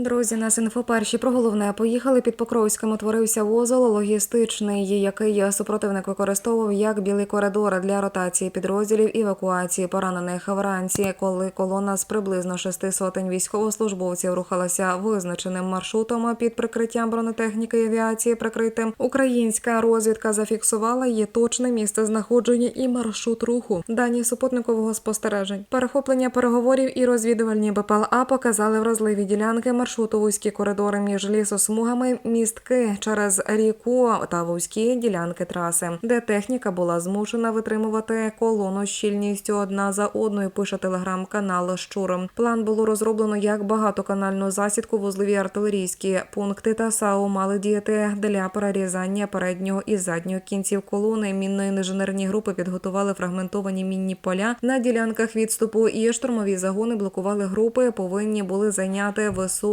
Друзі, нас інфоперші про головне поїхали під Покровським. Утворився вузол логістичний, який супротивник використовував як білий коридор для ротації підрозділів евакуації поранених вранці, коли колона з приблизно шести сотень військовослужбовців рухалася визначеним маршрутом під прикриттям бронетехніки і авіації. Прикритим українська розвідка зафіксувала її точне місце знаходження і маршрут руху. Дані супутникового спостережень, перехоплення переговорів і розвідувальні БПЛА показали вразливі ділянки маршруту вузькі коридори між лісосмугами, містки через ріку та вузькі ділянки траси, де техніка була змушена витримувати колону щільністю одна за одною. Пише телеграм-канал Щуром. План було розроблено як багатоканальну засідку, вузлові артилерійські пункти та САУ мали діяти для перерізання переднього і заднього кінців колони. Мінної інженерні групи підготували фрагментовані мінні поля на ділянках відступу. І штурмові загони блокували групи. Повинні були зайняти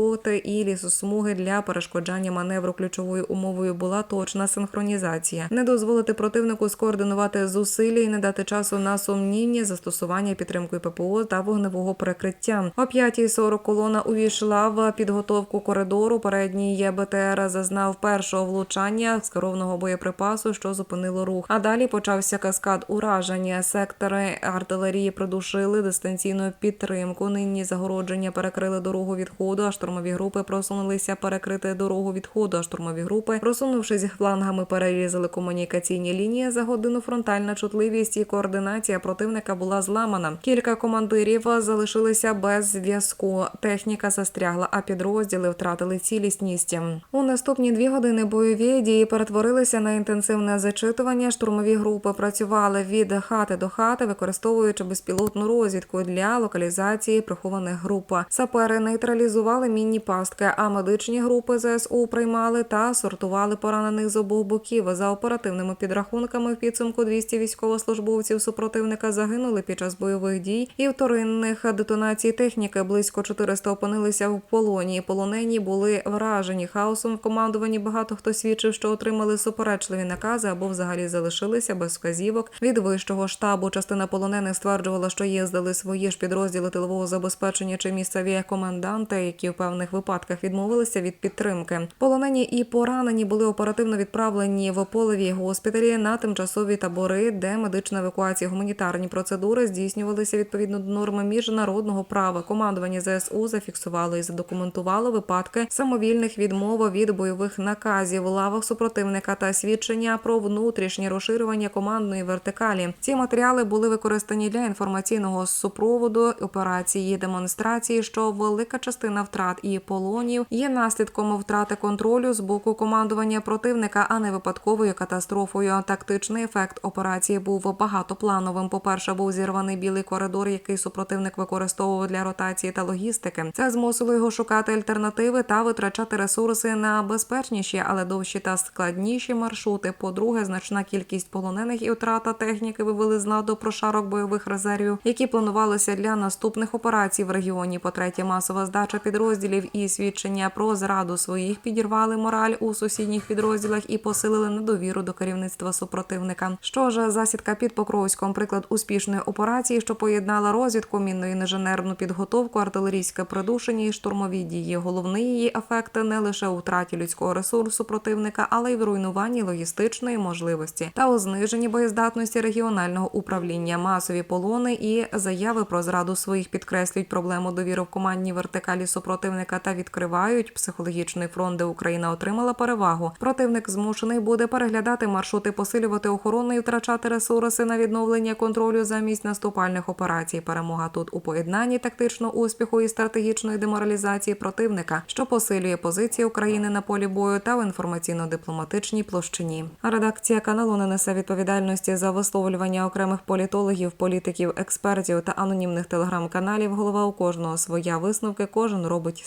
висоти і лісосмуги для перешкоджання маневру. Ключовою умовою була точна синхронізація, не дозволити противнику скоординувати зусилля і не дати часу на сумнівні застосування підтримкою ППО та вогневого перекриття. О 5.40 колона увійшла в підготовку коридору. Передній БТР зазнав першого влучання з керовного боєприпасу, що зупинило рух. А далі почався каскад ураження. Сектори артилерії придушили дистанційну підтримку. Нині загородження перекрили дорогу відходу. А штурмові групи просунулися перекрити дорогу відходу. А штурмові групи, просунувшись флангами, перерізали комунікаційні лінії. За годину фронтальна чутливість і координація противника була зламана. Кілька командирів залишилися без зв'язку. Техніка застрягла, а підрозділи втратили цілісність. У наступні дві години бойові дії перетворилися на інтенсивне зачитування. Штурмові групи працювали від хати до хати, використовуючи безпілотну розвідку для локалізації прихованих груп. Сапери нейтралізували мінні пастки, а медичні групи ЗСУ приймали та сортували поранених з обох боків. За оперативними підрахунками в підсумку 200 військовослужбовців супротивника загинули під час бойових дій і вторинних детонацій техніки. Близько 400 опинилися в полоні. Полонені були вражені хаосом в командуванні. Багато хто свідчив, що отримали суперечливі накази або взагалі залишилися без вказівок від вищого штабу. Частина полонених стверджувала, що їздили свої ж підрозділи тилового забезпечення чи місцеві коменданти, які в певних випадках відмовилися від підтримки. Полонені і поранені були оперативно відправлені в полеві госпіталі на тимчасові табори, де медична евакуація, гуманітарні процедури здійснювалися відповідно до норми міжнародного права. Командування ЗСУ зафіксувало і задокументувало випадки самовільних відмов від бойових наказів в лавах супротивника та свідчення про внутрішнє розширювання командної вертикалі. Ці матеріали були використані для інформаційного супроводу операції демонстрації, що велика частина втрат і полонів є наслідком втрати контролю з боку командування противника, а не випадковою катастрофою. Тактичний ефект операції був багатоплановим. По перше, був зірваний білий коридор, який супротивник використовував для ротації та логістики. Це змусило його шукати альтернативи та витрачати ресурси на безпечніші, але довші та складніші маршрути. По-друге, значна кількість полонених і втрата техніки вивели з ладу прошарок бойових резервів, які планувалися для наступних операцій в регіоні. По третє, масова здача підрозділів і свідчення про зраду своїх підірвали мораль у сусідніх підрозділах і посилили недовіру до керівництва супротивника. Що ж, засідка під Покровськом приклад успішної операції, що поєднала розвідку, мінну інженерну підготовку, артилерійське придушення і штурмові дії. Головний її ефект не лише у втраті людського ресурсу противника, але й в руйнуванні логістичної можливості та у зниженні боєздатності регіонального управління. Масові полони і заяви про зраду своїх підкреслюють проблему довіри в командній вертикалі супротивника та відкривають психологічний фронт, де Україна отримала перевагу. Противник змушений буде переглядати маршрути, посилювати охорону і втрачати ресурси на відновлення контролю замість наступальних операцій. Перемога тут у поєднанні тактичного успіху і стратегічної деморалізації противника, що посилює позиції України на полі бою та в інформаційно-дипломатичній площині. Редакція каналу не несе відповідальності за висловлювання окремих політологів, політиків, експертів та анонімних телеграм-каналів. Голова у кожного своя висновки. Кожен робить